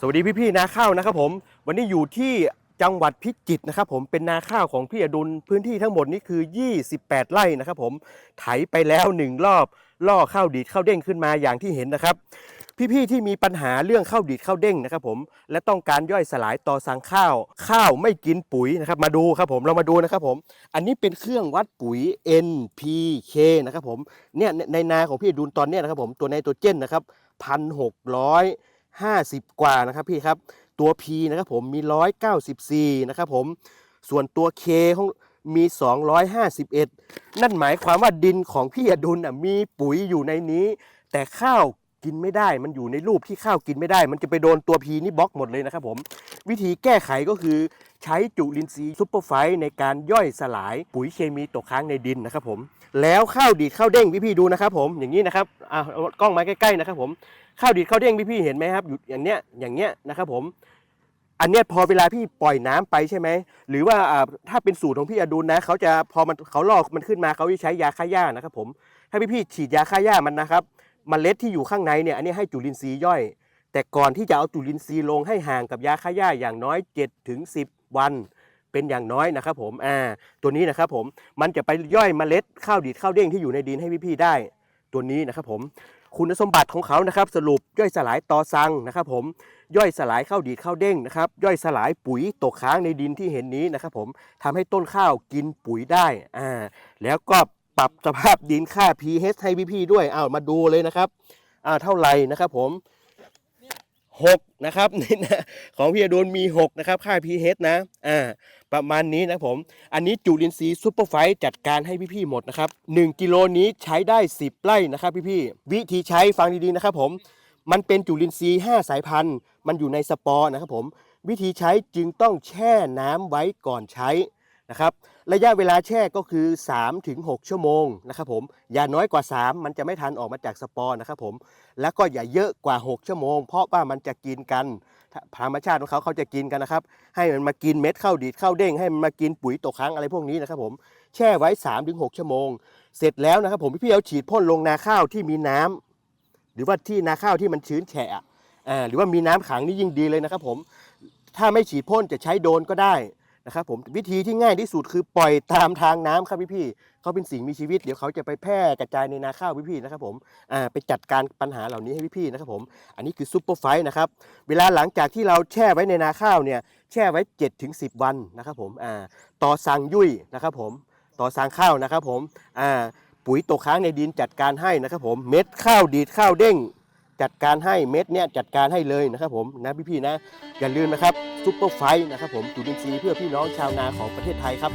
สวัสดีพี่ๆนาข้าวนะครับผม วันนี้อยู่ที่จังหวัดพิจิตรนะครับผมเป็นนาข้าวของพี่อดุลพื้นที่ทั้งหมดนี้คือ 28 ไร่นะครับผมไถไปแล้วหนึ่งรอบล่อข้าวดีดข้าวเด้งขึ้นมาอย่างที่เห็นนะครับ พี่ๆที่มีปัญหาเรื่องข้าวดีดข้าวเด้งนะครับผมและต้องการย่อยสลายต่อสังข้าว ข้าวไม่กินปุ๋ยนะครับมาดูครับผมเรามาดูนะครับผม อันนี้เป็นเครื่องวัดปุ๋ย NPK นะครับผมเนี่ยในในนาของพี่อดุลตอนเนี้ยนะครับผมตัวไนโตรเจนนะครับพันหกร้อย 50 กว่านะครับพี่ครับ ตัว P นะครับผมมี 194 นะครับผมส่วนตัว K ของมี 251 นั่นหมายความว่าดินของพี่อดุลนะมีปุ๋ยอยู่ในนี้ แต่ข้าว กินไม่ได้ มันอยู่ในรูปที่ข้าวกินไม่ได้ มันจะไปโดนตัว P นี่บล็อกหมดเลยนะครับผม วิธีแก้ไขก็คือใช้จุลินทรีย์ซุปเปอร์ไฟในการย่อยสลายปุ๋ยเคมีตกค้างในดินนะครับผม แล้วข้าวดีดข้าวเด้งพี่ๆดูนะครับผม อย่างนี้นะครับอะเอากล้องมาใกล้ๆนะครับผม ข้าวดีดข้าวเด้งพี่พี่เห็นไหมครับ อยู่อย่างเนี้ย อย่างเนี้ยนะครับผมอันเนี้ยพอเวลาพี่ปล่อยน้ำไปใช่ไหมหรือว่าถ้าเป็นสูตรของพี่อดุลนะเขาจะพอมันเขาลอกมันขึ้นมาเขาจะใช้ยาฆ่าหญ้านะครับผมถ้าพี่พี่ฉีดยาฆ่าหญ้ามันนะครับ มเมล็ดที่อยู่ข้างในเนี่ยอันนี้ให้จุลินทรีย์ย่อย แต่ก่อนที่จะเอาจุลินทรีย์ลงให้ห่างกับยาฆ่าหญ้าอย่างน้อย7ถึง10 วัน เป็นอย่างน้อยนะครับผมอ่าตัวนี้นะครับผมมันจะไปย่อยเมล็ดข้าวดีดข้าวเด้งที่อยู่ในดินให้พี่ๆได้ ตัวนี้นะครับผมคุณสมบัติของเขานะครับสรุปย่อยสลายตอซังนะครับผมย่อยสลายข้าวดีดข้าวเด้งนะครับย่อยสลายปุ๋ยตกค้างในดินที่เห็นนี้นะครับผมทำให้ต้นข้าวกินปุ๋ยได้อ่าแล้วก็ ปรับสภาพดินค่า pH ให้พี่ๆด้วยอ้าวมาดูเลยนะครับอ่าเท่าไหร่นะครับผม6นะครับนี่นะของพี่อดุลมี 6 นะครับ ค่า pH นะอ่าประมาณนี้นะผม อันนี้จุลินทรีย์ซูเปอร์ไฟต์จัดการให้พี่ๆหมดนะครับ1กิโลนี้ใช้ได้ 10 ไร่นะครับพี่ๆวิธีใช้ฟังดีๆนะครับผม มันเป็นจุลินทรีย์ 5 สายพันธุ์ มันอยู่ในสปอร์นะครับผม วิธีใช้จึงต้องแช่น้ำไว้ก่อนใช้ นะครับระยะเวลาแช่ก็คือ 3-6 ชั่วโมงนะครับผมอย่าน้อยกว่า 3 มันจะไม่ทันออกมาจากสปอร์นะครับผมแล้วก็อย่าเยอะกว่า 6 ชั่วโมง เพราะว่ามันจะกินกันธรรมชาติของเขาเขาจะกินกันนะครับให้มันมากินเม็ดข้าวดีดข้าวเด้งให้มันมากินปุ๋ยตกค้างอะไรพวกนี้นะครับผมแช่ไว้ 3-6 ชั่วโมง เสร็จแล้วนะครับผมพี่ๆเอาฉีดพ่นลงนาข้าวที่มีน้ำหรือว่าที่นาข้าวที่มันชื้นแฉะอ่าหรือว่ามีน้ำขังนี่ยิ่งดีเลยนะครับผมถ้าไม่ฉีดพ่นจะใช้โดนก็ได้ นะครับผมวิธีที่ง่ายที่สุดคือปล่อยตามทางน้ำครับพี่ๆเขาเป็นสิ่งมีชีวิตเดี๋ยวเขาจะไปแพร่กระจายในนาข้าวพี่ๆนะครับผมอ่าไปจัดการปัญหาเหล่านี้ให้พี่ๆนะครับผมอันนี้คือซุปเปอร์ไฟ์นะครับเวลาหลังจากที่เราแช่ไว้ในนาข้าวเนี่ยแช่ไว้7ถึง10วันนะครับผมอ่าต่อสังยุ่ยนะครับผมต่อสังข้าวนะครับผมอ่าปุ๋ยตกค้างในดินจัดการให้นะครับผมเม็ดข้าวดีดข้าวเด้ง จัดการให้เม็ดเนี่ยจัดการให้เลยนะครับผมนะพี่ๆนะอย่าลืมนะครับซุปเปอร์ไฟนะครับผมจุลินทรีย์เพื่อพี่น้องชาวนาของประเทศไทยครับ